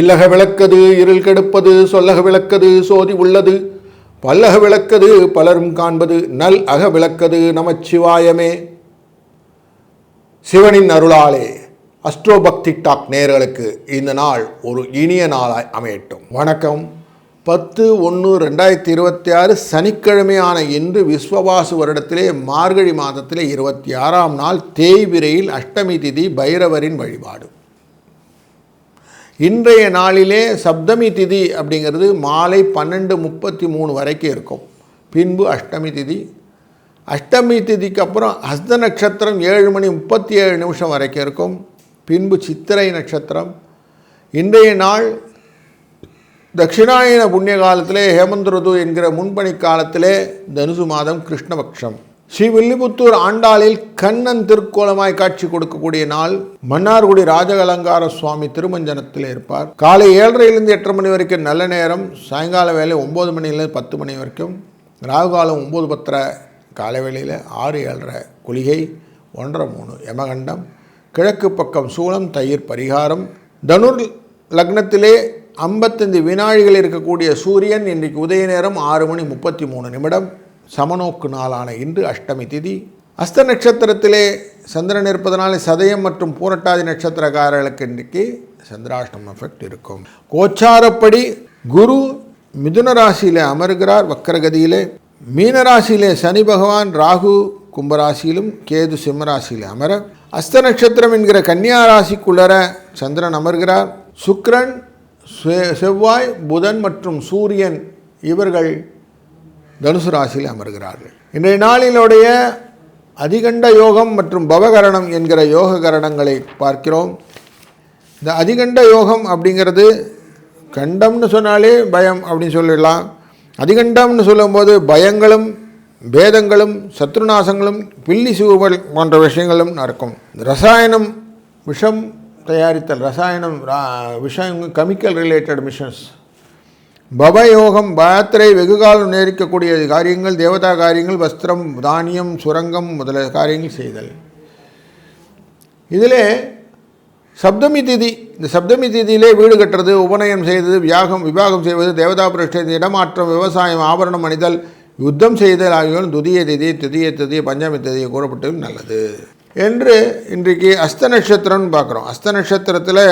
இல்லக விளக்கது இருள் கெடுப்பது சொல்லக விளக்கது சோதி உள்ளது. பல்லக விளக்கது பலரும் காண்பது நல் அக விளக்கது நமச்சிவாயமே. சிவனின் அருளாலே அஸ்ட்ரோபக்தி டாக் நேர்களுக்கு இந்த நாள் ஒரு இனிய நாளாய் அமையட்டும். வணக்கம். பத்து ஒன்று ரெண்டாயிரத்தி இருபத்தி ஆறு சனிக்கிழமையான இன்று விஸ்வவாசு வருடத்திலே மார்கழி மாதத்திலே இருபத்தி ஆறாம் நாள் தேய்விரையில் அஷ்டமி திதி பைரவரின் வழிபாடு. இன்றைய நாளிலே சப்தமி திதி அப்படிங்கிறது மாலை பன்னெண்டு முப்பத்தி மூணு வரைக்கும் இருக்கும். பின்பு அஷ்டமி திதி. அஷ்டமி திதிக்கு அப்புறம் ஹஸ்த நட்சத்திரம் ஏழு மணி முப்பத்தி ஏழு நிமிஷம் வரைக்கும் இருக்கும். பின்பு சித்திரை நட்சத்திரம். இன்றைய நாள் தட்சிணாயன புண்ணிய காலத்திலே ஹேமந்த் ருது என்கிற முன்பணி காலத்திலே தனுசு மாதம் கிருஷ்ணபக்ஷம். ஸ்ரீ வில்லிபுத்தூர் ஆண்டாளில் கண்ணன் திருக்கோலமாய் காட்சி கொடுக்கக்கூடிய நாள் மன்னார்குடி ராஜகலங்கார சுவாமி திருமஞ்சனத்தில் இருப்பார். காலை ஏழரையிலிருந்து எட்டரை மணி வரைக்கும் நல்ல நேரம் சாயங்கால வேலை ஒம்பது மணிலேருந்து பத்து மணி வரைக்கும் ராகுகாலம் ஒம்பது பத்தரை காலை வேளையில் ஆறு ஏழரை குளிகை ஒன்றரை மூணு யமகண்டம் கிழக்கு பக்கம் சூளம் தயிர் பரிகாரம் தனுர் லக்னத்திலே ஐம்பத்தஞ்சு வினாழிகள் இருக்கக்கூடிய சூரியன் இன்றைக்கு உதய நேரம் ஆறு மணி முப்பத்தி மூணு நிமிடம். சமநோக்கு நாளான இன்று அஷ்டமி திதி. அஸ்த நட்சத்திரத்திலே சந்திரன் இருப்பதனால சதயம் மற்றும் பூரட்டாதி நட்சத்திரக்காரர்களுக்கு இன்றைக்கு சந்திராஷ்டம் எஃபெக்ட் இருக்கும். கோச்சாரப்படி குரு மிதுன ராசியிலே அமர்கிறார். வக்கரகதியிலே மீன ராசியிலே சனி பகவான் ராகு கும்பராசியிலும் கேது சிம்மராசியிலே அமர. அஸ்த நட்சத்திரம் என்கிற கன்னியா ராசிக்குள்ளர சந்திரன் அமர்கிறார். சுக்ரன் செ- செவ்வாய் புதன் மற்றும் சூரியன் இவர்கள் தனுசு ராசியில் அமர்கிறார்கள். இன்றைய நாளினுடைய அதிகண்ட யோகம் மற்றும் பவகரணம் என்கிற யோக கரணங்களை பார்க்கிறோம். இந்த அதிகண்ட யோகம் அப்படிங்கிறது கண்டம்னு சொன்னாலே பயம் அப்படின்னு சொல்லிடலாம். அதிகண்டம்னு சொல்லும்போது பயங்களும் பேதங்களும் சத்ருநாசங்களும் பில்லி சூவல் போன்ற விஷயங்களும் நடக்கும். ரசாயனம் விஷம் தயாரித்தல் ரசாயனம் விஷம் கெமிக்கல் ரிலேட்டட் மிஷன்ஸ் பவயோகம் பாத்திரை வெகுகாலம் நேரிக்கக்கூடிய காரியங்கள் தேவதா காரியங்கள் வஸ்திரம் தானியம் சுரங்கம் முதல காரியங்கள் செய்தல். இதிலே சப்தமி திதி இந்த சப்தமி திதியிலே வீடு கட்டுறது உபநயம் செய்தது வியாகம் விவாகம் செய்வது தேவதா பிரஷ்டை இடமாற்றம் விவசாயம் ஆபரணம் அணிதல் யுத்தம் செய்தல் ஆகியோர் துதிய திதி துதிய திதி பஞ்சமி திதியை கூறப்பட்டது நல்லது. என்று இன்றைக்கு அஸ்த நட்சத்திரம்னு பார்க்குறோம். அஸ்த நட்சத்திரத்தில்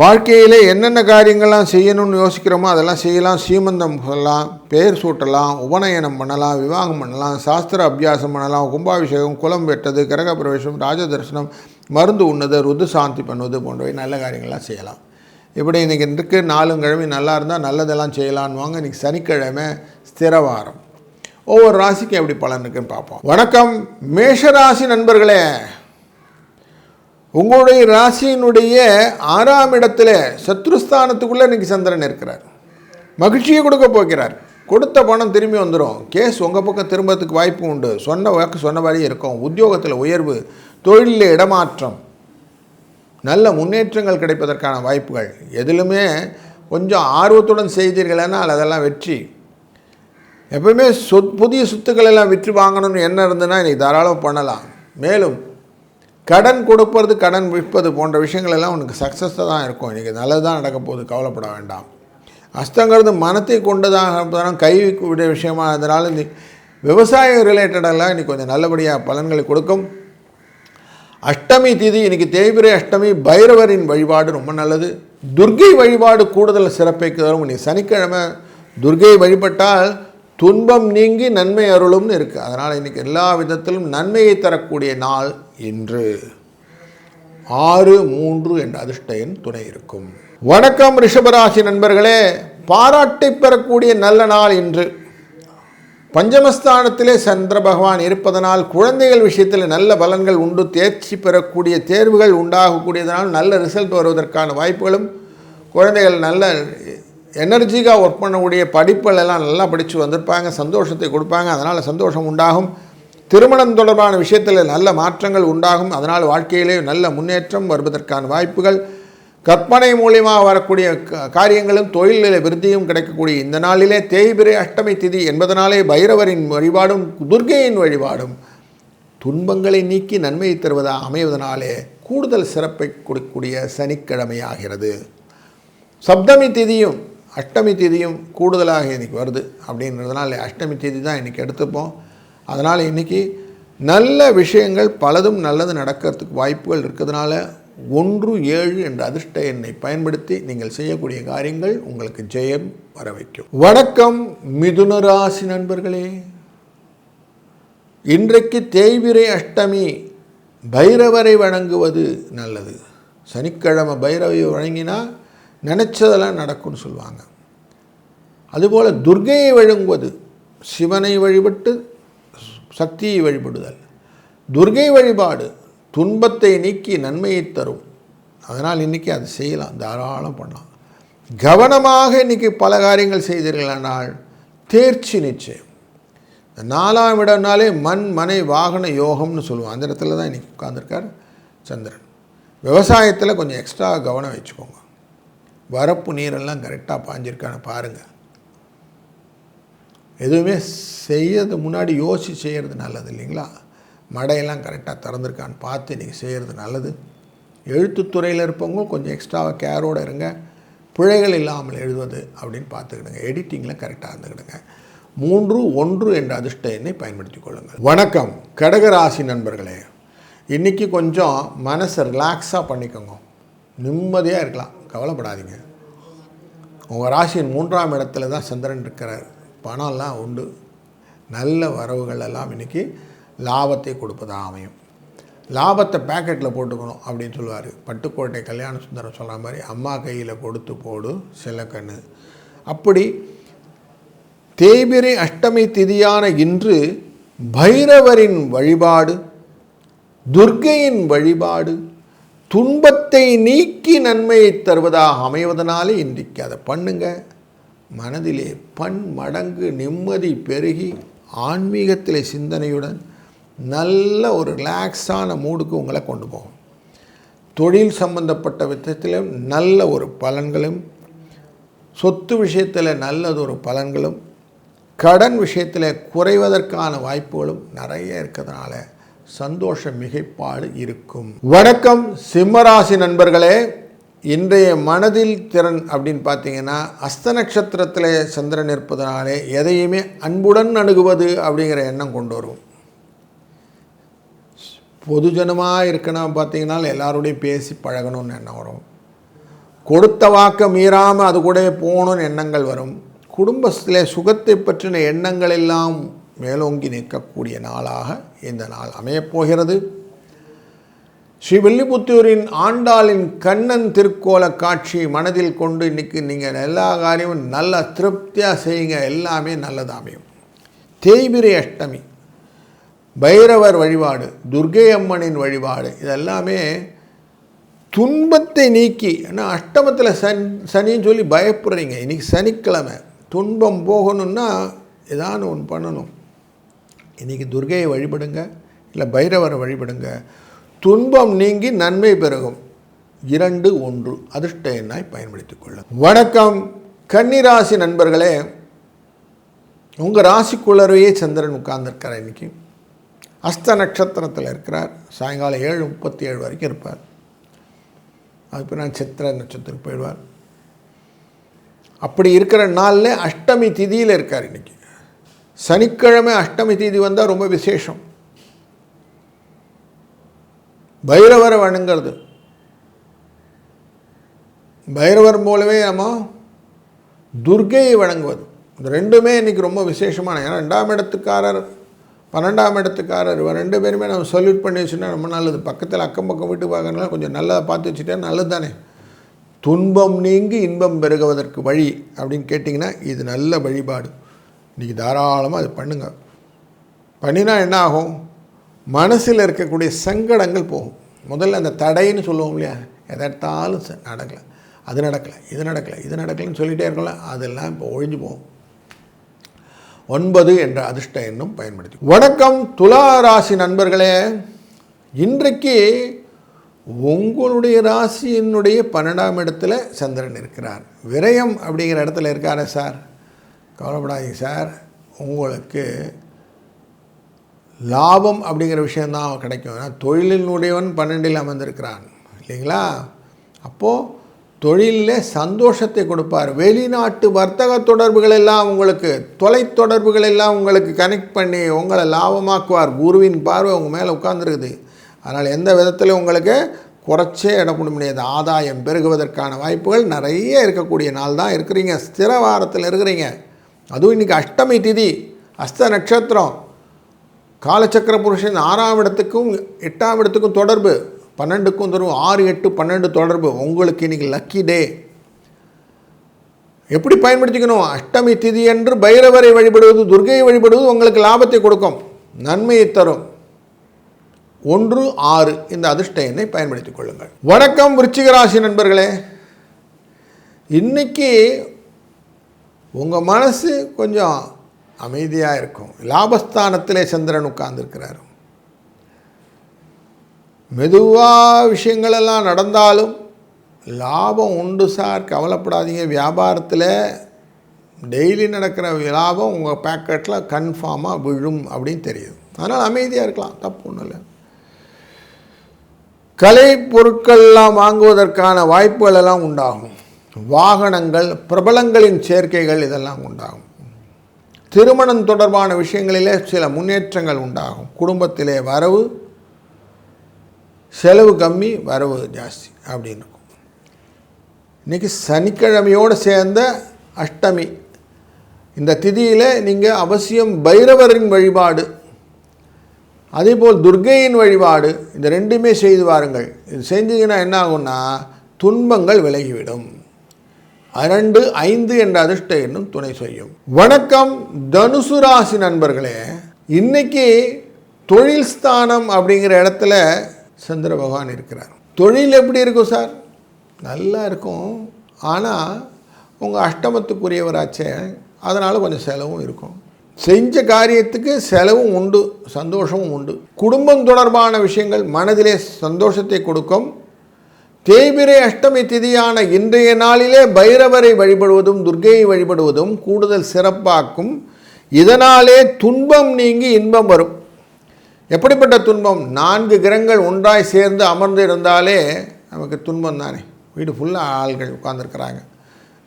வாழ்க்கையில் என்னென்ன காரியங்கள்லாம் செய்யணும்னு யோசிக்கிறோமோ அதெல்லாம் செய்யலாம். சீமந்தம் சொல்லலாம் பெயர் சூட்டலாம் உபநயனம் பண்ணலாம் விவாகம் பண்ணலாம் சாஸ்திர அபியாசம் பண்ணலாம் கும்பாபிஷேகம் குலம் வெட்டது கிரக பிரவேசம் மருந்து உண்ணுது ருது சாந்தி பண்ணுவது போன்றவை நல்ல காரியங்கள்லாம் செய்யலாம். இப்படி இன்றைக்கி இருக்கு நாலும் கிழமை நல்லா இருந்தால் நல்லதெல்லாம் செய்யலான்வாங்க இன்றைக்கி சனிக்கிழமை ஸ்திரவாரம் ஒவ்வொரு ராசிக்கும் எப்படி பலன் இருக்குன்னு பார்ப்போம். வணக்கம். மேஷராசி நண்பர்களே உங்களுடைய ராசியினுடைய ஆறாம் இடத்துல சத்ருஸ்தானத்துக்குள்ளே இன்றைக்கி சந்திரன் இருக்கிறார். மகிழ்ச்சியை கொடுக்க போகிறார். கொடுத்த பணம் திரும்பி வந்துடும் கேஸ் உங்கள் பக்கம் திரும்பத்துக்கு வாய்ப்பு உண்டு. சொன்ன வாக்கு சொன்ன மாதிரி இருக்கும். உத்தியோகத்தில் உயர்வு தொழிலில் இடமாற்றம். நல்ல முன்னேற்றங்கள் கிடைப்பதற்கான வாய்ப்புகள். எதிலுமே கொஞ்சம் ஆர்வத்துடன் செய்தீர்களானால் அதெல்லாம் வெற்றி. எப்பவுமே சொத் புதிய சொத்துக்கள் எல்லாம் விற்று வாங்கணும்னு என்ன இருந்ததுன்னா இன்றைக்கி தாராளம் பண்ணலாம். மேலும் கடன் கொடுப்பது கடன் விற்பது போன்ற விஷயங்கள் எல்லாம் உனக்கு சக்ஸஸாக தான் இருக்கும். இன்றைக்கி நல்லது தான் நடக்க போகுது கவலைப்பட வேண்டாம். அஸ்தங்கிறது மனத்தை கொண்டதாக இருப்பதாலும் கை விட விஷயமா இருந்தனால இந்த விவசாயம் ரிலேட்டடெல்லாம் இன்றைக்கி கொஞ்சம் நல்லபடியாக பலன்களை கொடுக்கும். அஷ்டமி திதி இன்றைக்கி தேய்பிரை அஷ்டமி பைரவரின் வழிபாடு ரொம்ப நல்லது. துர்க்கை வழிபாடு கூடுதல் சிறப்பை தரும். இன்னைக்கு சனிக்கிழமை துர்க்கை வழிபட்டால் துன்பம் நீங்கி நன்மை அருளும்னு இருக்குது அதனால் இன்றைக்கி எல்லா விதத்திலும் நன்மையை தரக்கூடிய நாள் இன்று ஆறு மூன்று என்ற அதிர்ஷ்ட எண் துணை இருக்கும். வணக்கம் ரிஷபராசி நண்பர்களே. பாராட்டை பெறக்கூடிய நல்ல நாள் இன்று. பஞ்சமஸ்தானத்திலே சந்திர பகவான் இருப்பதனால் குழந்தைகள் விஷயத்தில் நல்ல பலன்கள் உண்டு. தேர்ச்சி பெறக்கூடிய தேர்வுகள் உண்டாகக்கூடியதனால் நல்ல ரிசல்ட் வருவதற்கான வாய்ப்புகளும் குழந்தைகள் நல்ல எனர்ஜிக்காக ஒர்க் பண்ணக்கூடிய படிப்புகள் எல்லாம் நல்லா படித்து வந்திருப்பாங்க சந்தோஷத்தை கொடுப்பாங்க அதனால் சந்தோஷம் உண்டாகும். திருமணம் தொடர்பான விஷயத்தில் நல்ல மாற்றங்கள் உண்டாகும். அதனால் வாழ்க்கையிலே நல்ல முன்னேற்றம் வருவதற்கான வாய்ப்புகள். கற்பனை மூலியமாக வரக்கூடிய க- காரியங்களும் தொழிலில் விருத்தியும் கிடைக்கக்கூடிய இந்த நாளிலே தேய்பிரை அஷ்டமி திதி என்பதனாலே பைரவரின் வழிபாடும் துர்கையின் வழிபாடும் துன்பங்களை நீக்கி நன்மையை தருவதாக அமைவதனாலே கூடுதல் சிறப்பை கொடுக்கக்கூடிய சனிக்கிழமையாகிறது. சப்தமி திதியும் அஷ்டமி திதியும் கூடுதலாக இன்றைக்கி வருது. அப்படின்றதுனால அஷ்டமி திதி தான் இன்றைக்கி எடுத்துப்போம். அதனால் இன்றைக்கி நல்ல விஷயங்கள் பலதும் நல்லது நடக்கிறதுக்கு வாய்ப்புகள் இருக்கிறதுனால ஒன்று ஏழு என்ற அதிர்ஷ்ட எண்ணை பயன்படுத்தி நீங்கள் செய்யக்கூடிய காரியங்கள் உங்களுக்கு ஜெயம் வர வைக்கும். வணக்கம் மிதுன ராசி நண்பர்களே. இன்றைக்கு தேய்விரை அஷ்டமி பைரவரை வணங்குவது நல்லது. சனிக்கிழமை பைரவை வழங்கினா நினச்சதெல்லாம் நடக்கும்னு சொல்லுவாங்க. அதுபோல் துர்கையை வழங்குவது சிவனை வழிபட்டு சக்தியை வழிபடுதல். துர்கை வழிபாடு துன்பத்தை நீக்கி நன்மையை தரும். அதனால் இன்றைக்கி அது செய்யலாம் தாராளம் பண்ணலாம். கவனமாக இன்றைக்கி பல காரியங்கள் செய்தீர்களானால் தேர்ச்சி நிச்சயம். நாலாம் இடம்னாலே மண் மனை வாகன யோகம்னு சொல்லுவோம். அந்த இடத்துல தான் இன்றைக்கி உட்காந்துருக்கார் சந்திரன். விவசாயத்தில் கொஞ்சம் எக்ஸ்ட்ரா கவனம் வச்சுக்கோங்க. வரப்பு நீரெல்லாம் கரெக்டாக பாஞ்சிருக்கான்னு பாருங்கள் எதுவுமே செய்யறது முன்னாடி யோசித்து செய்கிறது நல்லது இல்லைங்களா? மடையெல்லாம் கரெக்டாக திறந்துருக்கான்னு பார்த்து நீங்கள் செய்கிறது நல்லது. எழுத்துத்துறையில் இருப்பவங்க கொஞ்சம் எக்ஸ்ட்ராவாக கேரோடு இருங்க. பிழைகள் இல்லாமல் எழுதுவது அப்படின்னு பார்த்துக்கிடுங்க. எடிட்டிங்கில் கரெக்டாக இருந்துக்கிடுங்க. மூன்று ஒன்று என்ற அதிர்ஷ்ட எண்ணை பயன்படுத்தி கொள்ளுங்கள். வணக்கம். கடகராசி நண்பர்களே இன்றைக்கி கொஞ்சம் மனசை ரிலாக்ஸாக பண்ணிக்கோங்க. நிம்மதியாக இருக்கலாம். கவலைப்படாதீங்க. உங்கள் ராசியின் மூன்றாம் இடத்துல தான் சந்திரன் இருக்கிறார். பணம்லாம் உண்டு. நல்ல வரவுகள் எல்லாம் இன்றைக்கி லாபத்தை கொடுப்பதாக அமையும். லாபத்தை பேக்கெட்டில் போட்டுக்கணும் அப்படின்னு சொல்லுவார். பட்டுக்கோட்டை கல்யாண சுந்தரம் சொல்கிற மாதிரி அம்மா கையில் கொடுத்து போடு சிலக்கண்ணு அப்படி தேய்பிரை அஷ்டமி திதியான இன்று பைரவரின் வழிபாடு துர்க்கையின் வழிபாடு துன்பத்தை நீக்கி நன்மையை தருவதாக அமைவதனாலே இன்றைக்கு அதை பண்ணுங்கள் மனதிலே பன் மடங்கு நிம்மதி பெருகி ஆன்மீகத்திலே சிந்தனையுடன் நல்ல ஒரு ரிலாக்ஸான மூடுக்கு உங்களை கொண்டு போகும். தொழில் சம்பந்தப்பட்ட விதத்திலும் நல்ல ஒரு பலன்களும் சொத்து விஷயத்தில் நல்லதொரு பலன்களும் கடன் விஷயத்தில் குறைவதற்கான வாய்ப்புகளும் நிறைய இருக்கிறதுனால சந்தோஷ மிகைப்பாடு இருக்கும். வணக்கம் சிம்மராசி நண்பர்களே. இன்றைய மனதில் திறன் அப்படின்னு பார்த்தீங்கன்னா அஸ்த நட்சத்திரத்தில் சந்திரன் இருப்பதனாலே எதையுமே அன்புடன் அணுகுவது அப்படிங்கிற எண்ணம் கொண்டு வரும் பொதுஜனமாக இருக்கணும் பார்த்தீங்கன்னா எல்லாரோடையும் பேசி பழகணும்னு எண்ணம் வரும். கொடுத்த வாக்கை மீறாமல் அது கூட போகணும்னு எண்ணங்கள் வரும். குடும்பத்தில் சுகத்தை பற்றின எண்ணங்கள் எல்லாம் மேலோங்கி நிற்கக்கூடிய நாளாக இந்த நாள் அமையப்போகிறது ஸ்ரீ வில்லிபுத்தூரின் ஆண்டாளின் கண்ணன் திருக்கோல காட்சி மனதில் கொண்டு இன்றைக்கி நீங்கள் எல்லா காரியமும் நல்லா திருப்தியாக செய்யுங்க. எல்லாமே நல்லதாமையும் தேய்பிரை அஷ்டமி பைரவர் வழிபாடு துர்கை அம்மனின் வழிபாடு இதெல்லாமே துன்பத்தை நீக்கி ஏன்னா அஷ்டமத்தில் சன் சனின்னு சொல்லி பயப்படுறீங்க. இன்றைக்கி சனிக்கிழமை துன்பம் போகணுன்னா ஏதானு ஒன்று பண்ணணும். இன்றைக்கி துர்கையை வழிபடுங்க இல்லை பைரவரை வழிபடுங்க. துன்பம் நீங்கி நன்மை பெருகும். இரண்டு ஒன்று. அதிர்ஷ்ட எண்ணாய் பயன்படுத்திக் கொள்ளும் வணக்கம். கன்னிராசி நண்பர்களே உங்கள் ராசிக்குள்ளரையே சந்திரன் உட்கார்ந்துருக்கார் இன்றைக்கி அஸ்த நட்சத்திரத்தில் இருக்கிறார். சாயங்காலம் ஏழு முப்பத்தி ஏழு வரைக்கும் இருப்பார். அதுக்கு நான் சித்திர நட்சத்திரம் போயிடுவார். அப்படி இருக்கிற நாளில் அஷ்டமி திதியில் இருக்கார் இன்னைக்கு. சனிக்கிழமை அஷ்டமி திதி வந்தால் ரொம்ப விசேஷம். பைரவரை வணங்குறது. பைரவர் போலவே நம்ம துர்கையை வணங்குவது. இந்த ரெண்டுமே இன்றைக்கி ரொம்ப விசேஷமான ஏன்னா ரெண்டாம் இடத்துக்காரர் பன்னெண்டாம் இடத்துக்காரர் இவர் ரெண்டு பேருமே நம்ம சொல்யூட் பண்ணி வச்சுன்னா ரொம்ப நல்லது. பக்கத்தில் அக்கம் பக்கம் வீட்டு பார்க்கறதுனால கொஞ்சம் நல்லதாக பார்த்து வச்சுட்டா நல்லது தானே துன்பம் நீங்கி இன்பம் பெருகுவதற்கு வழி அப்படின்னு கேட்டிங்கன்னா இது நல்ல வழிபாடு. இன்றைக்கி தாராளமாக அது பண்ணுங்கள் பண்ணினா என்ன ஆகும்? மனசில் இருக்கக்கூடிய சங்கடங்கள் போகும். முதல்ல அந்த தடைன்னு சொல்லுவோம் இல்லையா? எதாட்டாலும் ச- நடக்கலை. அது நடக்கலை இது நடக்கலை இது நடக்கலைன்னு சொல்லிகிட்டே இருக்கல அதெல்லாம் இப்போ ஒழிஞ்சு போகும். ஒன்பது என்ற அதிர்ஷ்ட எண்ணும் பயன்படுத்தி. வணக்கம் துலா ராசி நண்பர்களே. இன்றைக்கு உங்களுடைய ராசியினுடைய பன்னெண்டாம் இடத்துல சந்திரன் இருக்கிறார். விரயம் அப்படிங்கிற இடத்துல இருக்காரே சார். கவலைப்படாதீங்க சார். உங்களுக்கு லாபம் அப்படிங்கிற விஷயந்தான் கிடைக்கும். ஏன்னா தொழிலினுடையவன் பன்னெண்டில் அமர்ந்திருக்கிறான். இல்லைங்களா? அப்போது தொழிலில் சந்தோஷத்தை கொடுப்பார். வெளிநாட்டு வர்த்தக தொடர்புகள் எல்லாம் உங்களுக்கு தொலைத்தொடர்புகள் எல்லாம் உங்களுக்கு கனெக்ட் பண்ணி உங்களை லாபமாக்குவார். குருவின் பார்வை உங்கள் மேலே உட்கார்ந்துருக்குது. அதனால் எந்த விதத்திலும் உங்களுக்கு குறைச்சே இடப்பட முடியாது. ஆதாயம் பெருகுவதற்கான வாய்ப்புகள் நிறைய இருக்கக்கூடிய நாள் தான் இருக்கிறீங்க. ஸ்திர வாரத்தில் இருக்கிறீங்க. அதுவும் இன்றைக்கி அஷ்டமி திதி அஸ்த நட்சத்திரம். காலச்சக்கர புருஷன் ஆறாம் இடத்துக்கும் எட்டாம் இடத்துக்கும் தொடர்பு பன்னெண்டுக்கும் தொடர்பு ஆறு எட்டு பன்னெண்டு தொடர்பு. உங்களுக்கு இன்றைக்கி லக்கி டே எப்படி பயன்படுத்திக்கணும்? அஷ்டமி திதி என்று பைரவரை வழிபடுவது துர்கையை வழிபடுவது உங்களுக்கு லாபத்தை கொடுக்கும் நன்மையை தரும். ஒன்று ஆறு இந்த அதிர்ஷ்ட எண்ணை பயன்படுத்திக் கொள்ளுங்கள். வணக்கம் விருச்சிகராசி நண்பர்களே. இன்னைக்கு உங்கள் மனசு கொஞ்சம் அமைதியாக இருக்கும். லாபஸ்தானத்திலே சந்திரன் உட்கார்ந்துருக்கிறார். மெதுவாக விஷயங்களெல்லாம் நடந்தாலும் லாபம் உண்டு சார். கவலைப்படாதீங்க. வியாபாரத்தில் டெய்லி நடக்கிற லாபம் உங்கள் பேக்கெட்டில் கன்ஃபார்மாக விழும் அப்படின்னு தெரியுது. அதனால் அமைதியாக இருக்கலாம். தப்பு ஒன்றும் இல்லை. கலை பொருட்கள்லாம் வாங்குவதற்கான வாய்ப்புகள் எல்லாம் உண்டாகும். வாகனங்கள் பிரபலங்களின் சேர்க்கைகள் இதெல்லாம் உண்டாகும். திருமணம் தொடர்பான விஷயங்களிலே சில முன்னேற்றங்கள் உண்டாகும். குடும்பத்திலே வரவு செலவு கம்மி வரவு ஜாஸ்தி அப்படின்னு இருக்கும். இன்றைக்கி சனிக்கிழமையோடு சேர்ந்த அஷ்டமி. இந்த திதியில் நீங்கள் அவசியம் பைரவரின் வழிபாடு அதேபோல் துர்கையின் வழிபாடு இந்த ரெண்டுமே செய்து வாருங்கள். இது செஞ்சீங்கன்னா என்ன ஆகும்னா துன்பங்கள் விலகிவிடும். இரண்டு ஐந்து என்ற அதிர்ஷ்ட எண்ணும் துணை செய்யும். வணக்கம் தனுசு ராசி நண்பர்களே. இன்னைக்கு தொழில் ஸ்தானம் அப்படிங்கிற இடத்துல சந்திர பகவான் இருக்கிறார். தொழில் எப்படி இருக்கும் சார்? நல்லா இருக்கும். ஆனால் உங்கள் அஷ்டமத்துக்குரியவராச்சே அதனால் கொஞ்சம் செலவும் இருக்கும். செஞ்ச காரியத்துக்கு செலவும் உண்டு சந்தோஷமும் உண்டு. குடும்பம் தொடர்பான விஷயங்கள் மனதிலே சந்தோஷத்தை கொடுக்கும். தேய்பிரை அஷ்டமி திதியான இன்றைய நாளிலே பைரவரை வழிபடுவதும் துர்க்கையை வழிபடுவதும் கூடுதல் சிறப்பாக்கும். இதனாலே துன்பம் நீங்கி இன்பம் வரும். எப்படிப்பட்ட துன்பம்? நான்கு கிரகங்கள் ஒன்றாய் சேர்ந்து அமர்ந்து இருந்தாலே நமக்கு துன்பம் தானே. வீடு ஃபுல்லாக ஆள்கள் உட்காந்துருக்குறாங்க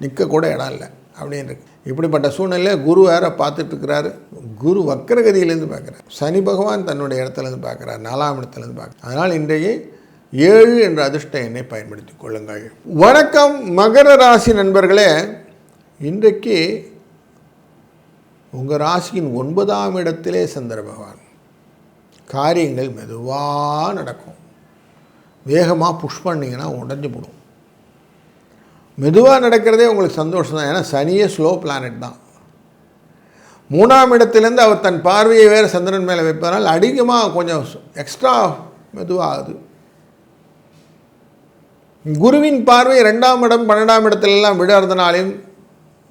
நிற்கக்கூட இடம் இல்லை. அப்படின்னு இருக்கு. இப்படிப்பட்ட சூழ்நிலையில் குரு வேற பார்த்துட்டு இருக்கிறாரு குரு வக்கரகதியிலேருந்து பார்க்குறாரு. சனி பகவான் தன்னுடைய இடத்துலேருந்து பார்க்குறாரு. நாலாம் இடத்துலேருந்து பார்க்குறாரு. அதனால் இன்றைக்கு ஏழு என்ற அதிர்ஷ்ட எண்ணை பயன்படுத்திக் கொள்ளுங்கள். வணக்கம் மகர ராசி நண்பர்களே. இன்றைக்கு உங்கள் ராசியின் ஒன்பதாம் இடத்திலே சந்திர பகவான். காரியங்கள் மெதுவாக நடக்கும். வேகமாக புஷ் பண்ணிங்கன்னா உடஞ்சி போடும். மெதுவாக நடக்கிறதே உங்களுக்கு சந்தோஷம் தான். ஏன்னா சனியே ஸ்லோ பிளானட் தான். மூணாம் இடத்துலேருந்து அவர் தன் பார்வையை வேறு சந்திரன் மேலே வைப்பதனால் அதிகமாக கொஞ்சம் எக்ஸ்ட்ரா மெதுவாகுது. குருவின் பார்வை ரெண்டாம் இடம் பன்னெண்டாம் இடத்துலலாம் விடுறதுனாலையும்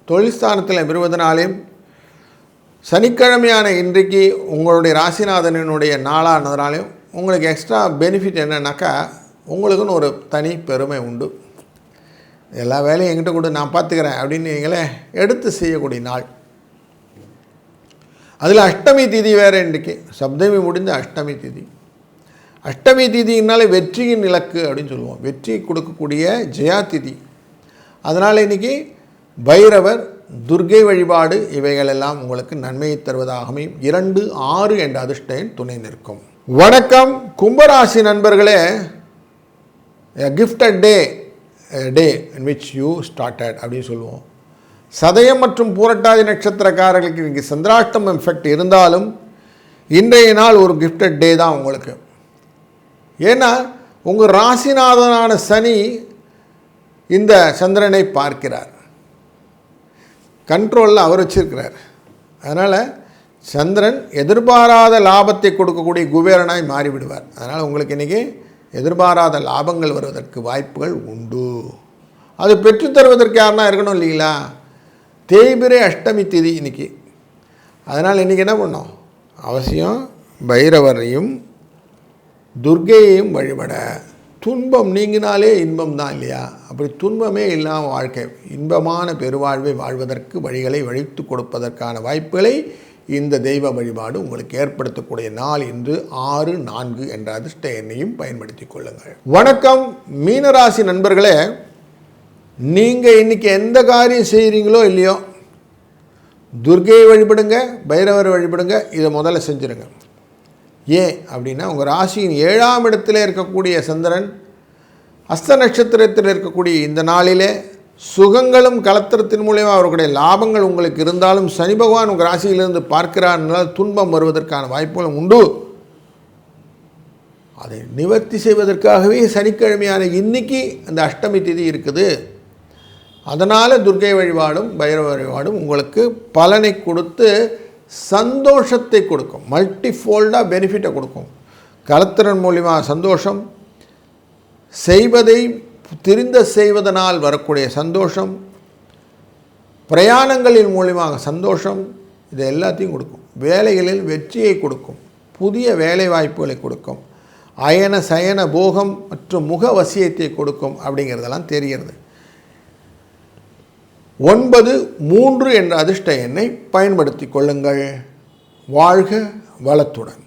தொழில்ஸ்தானத்தில் விடுவதனாலையும் சனிக்கிழமையான இன்றைக்கு உங்களுடைய ராசிநாதனினுடைய நாளானதுனாலையும் உங்களுக்கு எக்ஸ்ட்ரா பெனிஃபிட் என்னன்னாக்கா உங்களுக்குன்னு ஒரு தனி பெருமை உண்டு. எல்லா வேலையும் என்கிட்ட கொடு நான் பார்த்துக்கிறேன் அப்படின்னு நீங்களே எடுத்து செய்யக்கூடிய நாள். அதில் அஷ்டமி திதி வேறு இன்றைக்கு. சப்தமி முடிந்த அஷ்டமி திதி. அஷ்டமி திதினாலே வெற்றியின் இலக்கு அப்படின்னு சொல்லுவோம். வெற்றி கொடுக்கக்கூடிய ஜெயா திதி. அதனால் இன்றைக்கி பைரவர் துர்கை வழிபாடு இவைகளெல்லாம் உங்களுக்கு நன்மையை தருவதாகவும் இரண்டு ஆறு என்ற அதிர்ஷ்ட துணை நிற்கும். வணக்கம். கும்பராசி நண்பர்களே gifted day day in which you started அப்படின்னு சொல்லுவோம். சதயம் மற்றும் பூரட்டாதி நட்சத்திரக்காரர்களுக்கு இன்றைக்கி சந்திராஷ்டம் எஃபெக்ட் இருந்தாலும் இன்றைய நாள் ஒரு கிஃப்டட் டே தான் உங்களுக்கு. ஏன்னா உங்கள் ராசிநாதனான சனி இந்த சந்திரனை பார்க்கிறார். கண்ட்ரோலில் அவர் வச்சிருக்கிறார். அதனால் சந்திரன் எதிர்பாராத லாபத்தை கொடுக்கக்கூடிய குபேரனாய் மாறிவிடுவார். அதனால் உங்களுக்கு இன்றைக்கி எதிர்பாராத லாபங்கள் வருவதற்கு வாய்ப்புகள் உண்டு. அது பெற்றுத்தருவதற்கு யாருனா இருக்கணும் இல்லைங்களா? தேய்பிரை அஷ்டமி திதி இன்றைக்கி அதனால் இன்றைக்கி என்ன பண்ணோம் அவசியம் பைரவரையும் துர்க்கையையும் வழிபட. துன்பம் நீங்கினாலே இன்பம் தான் இல்லையா? அப்படி துன்பமே இல்லாமல் வாழ்க்கை. இன்பமான பெருவாழ்வை வாழ்வதற்கு வழிகளை வழித்து கொடுப்பதற்கான வாய்ப்புகளை இந்த தெய்வ வழிபாடு உங்களுக்கு ஏற்படுத்தக்கூடிய நாள் இன்று ஆறு நான்கு என்ற அதிர்ஷ்ட எண்ணையும் பயன்படுத்தி கொள்ளுங்கள். வணக்கம் மீனராசி நண்பர்களே. நீங்கள் இன்றைக்கி எந்த காரியம் செய்கிறீங்களோ இல்லையோ துர்கையை வழிபடுங்க பைரவரை வழிபடுங்க இதை முதல்ல செஞ்சுருங்க. ஏன் அப்படின்னா உங்கள் ராசியின் ஏழாம் இடத்துல இருக்கக்கூடிய சந்திரன் அஸ்த நட்சத்திரத்தில் இருக்கக்கூடிய இந்த நாளிலே சுகங்களும் கலத்திரத்தின் மூலயமா அவர்களுடைய லாபங்கள் உங்களுக்கு இருந்தாலும் சனி பகவான் உங்கள் ராசியிலிருந்து பார்க்கிறார்னால் துன்பம் வருவதற்கான வாய்ப்புகளும் உண்டு. அதை நிவர்த்தி செய்வதற்காகவே சனிக்கிழமையான இன்னைக்கு அந்த அஷ்டமி திதி இருக்குது. அதனால் துர்கை வழிபாடும் பைரவ வழிபாடும் உங்களுக்கு பலனை கொடுத்து சந்தோஷத்தை கொடுக்கும். மல்டிஃபோல்டாக பெனிஃபிட்டை கொடுக்கும். கலத்திறன் மூலிமா சந்தோஷம். செய்வதை தெரிந்த செய்வதனால் வரக்கூடிய சந்தோஷம். பிரயாணங்களின் மூலியமாக சந்தோஷம். இது எல்லாத்தையும் கொடுக்கும். வேலைகளில் வெற்றியை கொடுக்கும். புதிய வேலை வாய்ப்புகளை கொடுக்கும். அயன சயன போகம் மற்றும் முக வசியத்தை கொடுக்கும் அப்படிங்கிறதெல்லாம் தெரிகிறது. ஒன்பது மூன்று என்ற அதிர்ஷ்ட எண்ணை பயன்படுத்தி கொள்ளுங்கள். வாழ்க வளத்துடன்.